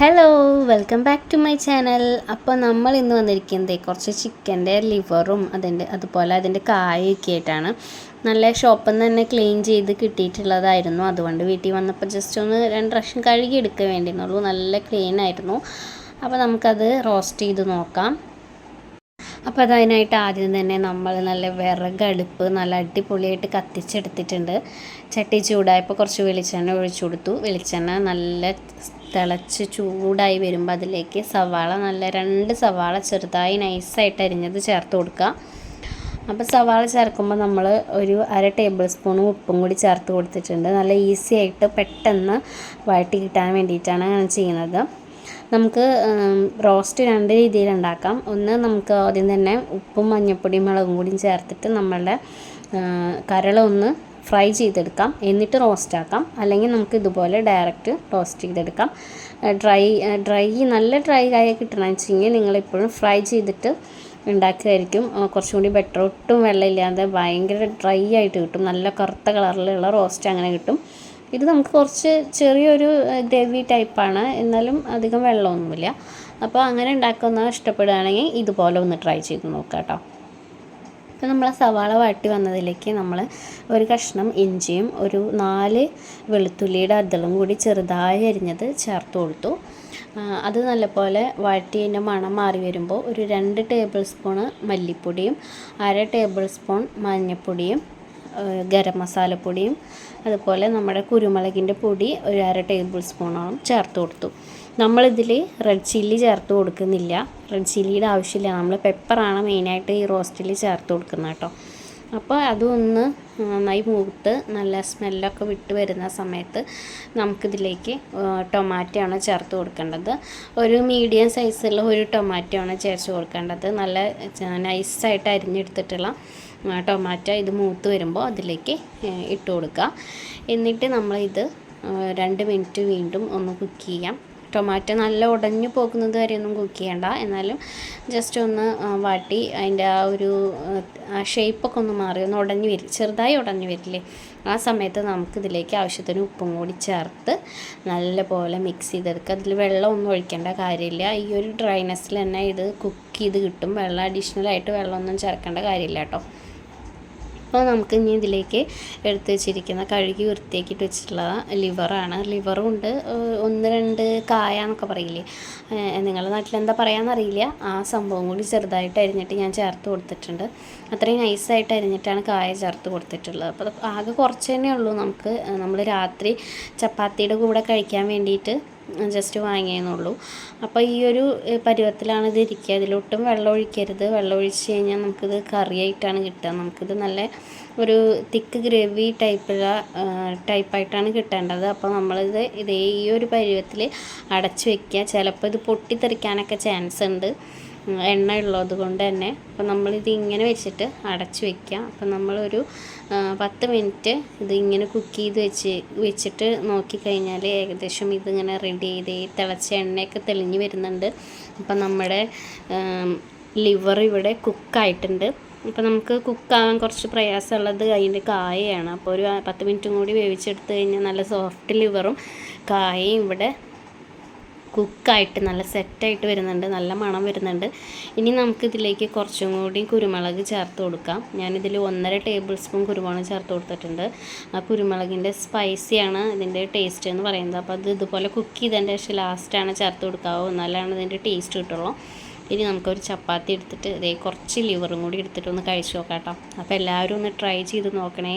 Hello welcome back to my channel അപ്പോൾ നമ്മൾ ഇന്ന് വന്നിരിക്കുന്നത് കുറച്ച് ചിക്കന്റെ ലിവറും അതിന്റെ അതുപോലെ അതിന്റെ കായൊക്കെ ആയിട്ടാണ്. നല്ല ഷോപ്പിൽ നിന്ന് തന്നെ ക്ലീൻ ചെയ്ത് കിട്ടിയിട്ടുള്ളതായിരുന്നു. അതുകൊണ്ട് വീട്ടിൽ വന്നപ്പോൾ ജസ്റ്റ് ഒന്ന് രണ്ട് പ്രാവശ്യം കഴുകി എടുക്കാൻ വേണ്ടിയെന്നുള്ളൂ നല്ല ക്ലീൻ ആയിരുന്നു. അപ്പോൾ നമുക്കത് റോസ്റ്റ് ചെയ്ത് നോക്കാം. അപ്പോൾ അതതിനായിട്ട് ആദ്യം തന്നെ നമ്മൾ നല്ല വിറകടുപ്പ് നല്ല അടിപൊളിയായിട്ട് കത്തിച്ചെടുത്തിട്ടുണ്ട്. ചട്ടി ചൂടായപ്പോൾ കുറച്ച് വെളിച്ചെണ്ണ ഒഴിച്ചു കൊടുത്തു. വെളിച്ചെണ്ണ നല്ല തിളച്ച് ചൂടായി വരുമ്പോൾ അതിലേക്ക് സവാള നല്ല രണ്ട് സവാള ചെറുതായി നൈസായിട്ട് അരിഞ്ഞത് ചേർത്ത് കൊടുക്കുക. അപ്പോൾ സവാള ചേർക്കുമ്പോൾ നമ്മൾ ഒരു അര ടേബിൾ സ്പൂൺ ഉപ്പും കൂടി ചേർത്ത് കൊടുത്തിട്ടുണ്ട്. നല്ല ഈസി ആയിട്ട് പെട്ടെന്ന് വഴറ്റി കിട്ടാൻ വേണ്ടിയിട്ടാണ് അങ്ങനെ ചെയ്യുന്നത്. നമുക്ക് റോസ്റ്റ് രണ്ട് രീതിയിൽ ഉണ്ടാക്കാം. ഒന്ന് നമുക്ക് ആദ്യം തന്നെ ഉപ്പും മഞ്ഞൾപ്പൊടിയും മുളകും കൂടിയും ചേർത്തിട്ട് നമ്മളുടെ കരള ഒന്ന് ഫ്രൈ ചെയ്തെടുക്കാം. എന്നിട്ട് റോസ്റ്റ് ആക്കാം. അല്ലെങ്കിൽ നമുക്ക് ഇതുപോലെ ഡയറക്റ്റ് റോസ്റ്റ് ചെയ്തെടുക്കാം. ഡ്രൈ ഡ്രൈ നല്ല ഡ്രൈ ആയി കിട്ടണമെന്ന് വെച്ചെങ്കിൽ നിങ്ങളെപ്പോഴും ഫ്രൈ ചെയ്തിട്ട് ഉണ്ടാക്കുകയായിരിക്കും കുറച്ചും കൂടി ബെറ്റർ ഒട്ടും വെള്ളമില്ലാതെ ഭയങ്കര ഡ്രൈ ആയിട്ട് കിട്ടും. നല്ല കറുത്ത കളറിലുള്ള റോസ്റ്റ് അങ്ങനെ കിട്ടും. ഇത് നമുക്ക് കുറച്ച് ചെറിയൊരു ഗ്രേവി ടൈപ്പാണ് എന്നാലും അധികം വെള്ളമൊന്നുമില്ല. അപ്പോൾ അങ്ങനെ ഉണ്ടാക്കുന്ന ഇഷ്ടപ്പെടുകയാണെങ്കിൽ ഇതുപോലെ ഒന്ന് ട്രൈ ചെയ്ത് നോക്കാം കേട്ടോ. അപ്പോൾ നമ്മൾ സവാള വാട്ടി വന്നതിലേക്ക് നമ്മൾ ഒരു കഷ്ണം ഇഞ്ചിയും ഒരു നാല് വെളുത്തുള്ളിയുടെ അതളും കൂടി ചെറുതായി അരിഞ്ഞത് ചേർത്ത് കൊടുത്തു. അത് നല്ലപോലെ വഴറ്റിയതിന്റെ മണം മാറി വരുമ്പോൾ ഒരു രണ്ട് ടേബിൾ സ്പൂണ് മല്ലിപ്പൊടിയും അര ടേബിൾ സ്പൂൺ മഞ്ഞൾപ്പൊടിയും ഗരം മസാലപ്പൊടിയും അതുപോലെ നമ്മുടെ കുരുമുളകിന്റെ പൊടി ഒരു അര ടേബിൾ സ്പൂണോളം ചേർത്ത് കൊടുത്തു. നമ്മളിതിൽ റെഡ് ചില്ലി ചേർത്ത് കൊടുക്കുന്നില്ല. റെഡ് ചില്ലിയുടെ ആവശ്യമില്ല. നമ്മൾ പെപ്പറാണ് മെയിനായിട്ട് ഈ റോസ്റ്റിൽ ചേർത്ത് കൊടുക്കുന്നത് കേട്ടോ. അപ്പോൾ അതൊന്ന് നന്നായി മൂത്ത് നല്ല സ്മെല്ലൊക്കെ വിട്ട് വരുന്ന സമയത്ത് നമുക്കിതിലേക്ക് ടൊമാറ്റോ ആണ് ചേർത്ത് കൊടുക്കേണ്ടത്. ഒരു മീഡിയം സൈസുള്ള ഒരു ടൊമാറ്റോ ആണ് ചേർത്ത് കൊടുക്കേണ്ടത്. നല്ല നൈസായിട്ട് അരിഞ്ഞെടുത്തിട്ടുള്ള ടൊമാറ്റോ ഇത് മൂത്ത് വരുമ്പോൾ അതിലേക്ക് ഇട്ട് കൊടുക്കുക. എന്നിട്ട് നമ്മളിത് രണ്ട് മിനിറ്റ് വീണ്ടും ഒന്ന് കുക്ക് ചെയ്യാം. ടൊമാറ്റോ നല്ല ഉടഞ്ഞു പോകുന്നത് വരെയൊന്നും കുക്ക് ചെയ്യണ്ട. എന്നാലും ജസ്റ്റ് ഒന്ന് വാട്ടി. അതിന്റെ ആ ഒരു ഷേപ്പൊക്കെ ഒന്ന് മാറി. ഒന്ന് ഉടഞ്ഞു വരും ചെറുതായി ഉടഞ്ഞു വരില്ലേ? ആ സമയത്ത് നമുക്കിതിലേക്ക് ആവശ്യത്തിന് ഉപ്പും കൂടി ചേർത്ത് നല്ലപോലെ മിക്സ് ചെയ്തെടുക്കുക. അതിൽ വെള്ളം ഒന്നും ഒഴിക്കേണ്ട കാര്യമില്ല. ഈ ഒരു ഡ്രൈനെസ്സിൽ തന്നെ ഇത് കുക്ക് ചെയ്ത് കിട്ടും. വെള്ളം അഡീഷണലായിട്ട് വെള്ളമൊന്നും ചേർക്കേണ്ട കാര്യമില്ല കേട്ടോ. അപ്പോൾ നമുക്ക് ഇനി ഇതിലേക്ക് എടുത്ത് വെച്ചിരിക്കുന്ന കഴുകി വൃത്തിയാക്കിയിട്ട് വെച്ചിട്ടുള്ള ലിവറാണ്. ലിവറും ഉണ്ട്. ഒന്ന് രണ്ട് കായ എന്നൊക്കെ പറയില്ലേ? നിങ്ങളുടെ നാട്ടിൽ എന്താ പറയാമെന്നറിയില്ല ആ സംഭവം കൂടി ചെറുതായിട്ട് അരിഞ്ഞിട്ട് ഞാൻ ചേർത്ത് കൊടുത്തിട്ടുണ്ട്. അത്രയും നൈസായിട്ട് അരിഞ്ഞിട്ടാണ് കായ ചേർത്ത് കൊടുത്തിട്ടുള്ളത്. അപ്പോൾ ആകെ കുറച്ച് തന്നെ ഉള്ളൂ നമുക്ക്. നമ്മൾ രാത്രി ചപ്പാത്തിയുടെ കൂടെ കഴിക്കാൻ വേണ്ടിയിട്ട് ജസ്റ്റ് വാങ്ങിയെന്നുള്ളൂ. അപ്പോൾ ഈ ഒരു പരുവത്തിലാണ് ഇത് ഇരിക്കുക. അതിലൊട്ടും വെള്ളം ഒഴിക്കരുത്. വെള്ളം ഒഴിച്ച് കഴിഞ്ഞാൽ നമുക്കിത് കറിയായിട്ടാണ് കിട്ടുക. നമുക്കിത് നല്ല ഒരു തിക്ക് ഗ്രേവി ടൈപ്പുള്ള ടൈപ്പായിട്ടാണ് കിട്ടേണ്ടത്. അപ്പോൾ നമ്മളിത് ഇതേ ഈ ഒരു പരുവത്തിൽ അടച്ചു വയ്ക്കുക ചിലപ്പോൾ ഇത് പൊട്ടിത്തെറിക്കാനൊക്കെ ചാൻസ് ഉണ്ട്. എണ്ണ ഉള്ളത് കൊണ്ട് തന്നെ. അപ്പോൾ നമ്മളിത് ഇങ്ങനെ വെച്ചിട്ട് അടച്ച് വെക്കുക അപ്പോൾ നമ്മളൊരു പത്ത് മിനിറ്റ് ഇത് ഇങ്ങനെ കുക്ക് ചെയ്ത് വെച്ച് വെച്ചിട്ട് നോക്കിക്കഴിഞ്ഞാൽ ഏകദേശം ഇതിങ്ങനെ റെഡി ചെയ്ത് തിളച്ച എണ്ണയൊക്കെ തെളിഞ്ഞ് വരുന്നുണ്ട്. അപ്പം നമ്മുടെ ലിവർ ഇവിടെ കുക്കായിട്ടുണ്ട് അപ്പോൾ നമുക്ക് കുക്കാകാൻ കുറച്ച് പ്രയാസമുള്ളത് അതിന്റെ കായയാണ്. അപ്പോൾ ഒരു പത്ത് മിനിറ്റും കൂടി വേവിച്ചെടുത്ത് കഴിഞ്ഞാൽ നല്ല സോഫ്റ്റ് ലിവറും കായയും ഇവിടെ കുക്കായിട്ട് നല്ല സെറ്റായിട്ട് വരുന്നുണ്ട് നല്ല മണം വരുന്നുണ്ട്. ഇനി നമുക്കിതിലേക്ക് കുറച്ചും കൂടി കുരുമുളക് ചേർത്ത് കൊടുക്കാം. ഞാനിതിൽ ഒന്നര ടേബിൾ സ്പൂൺ കുരുമുളക് ചേർത്ത് കൊടുത്തിട്ടുണ്ട്. ആ കുരുമുളകിന്റെ സ്പൈസിയാണ് ഇതിന്റെ ടേസ്റ്റ് എന്ന് പറയുന്നത്. അപ്പോൾ അത് ഇതുപോലെ കുക്ക് ചെയ്തതിന്റെ ശേഷം ലാസ്റ്റാണ് ചേർത്ത് കൊടുക്കാവോ. എന്നാലാണ് ഇതിന്റെ ടേസ്റ്റ് കിട്ടുള്ളൂ. ഇനി നമുക്കൊരു ചപ്പാത്തി എടുത്തിട്ട് ഇതേ കുറച്ച് ലിവറും കൂടി എടുത്തിട്ട് ഒന്ന് കഴിച്ച് നോക്കാം കേട്ടോ. അപ്പോൾ എല്ലാവരും ഒന്ന് ട്രൈ ചെയ്ത് നോക്കണേ.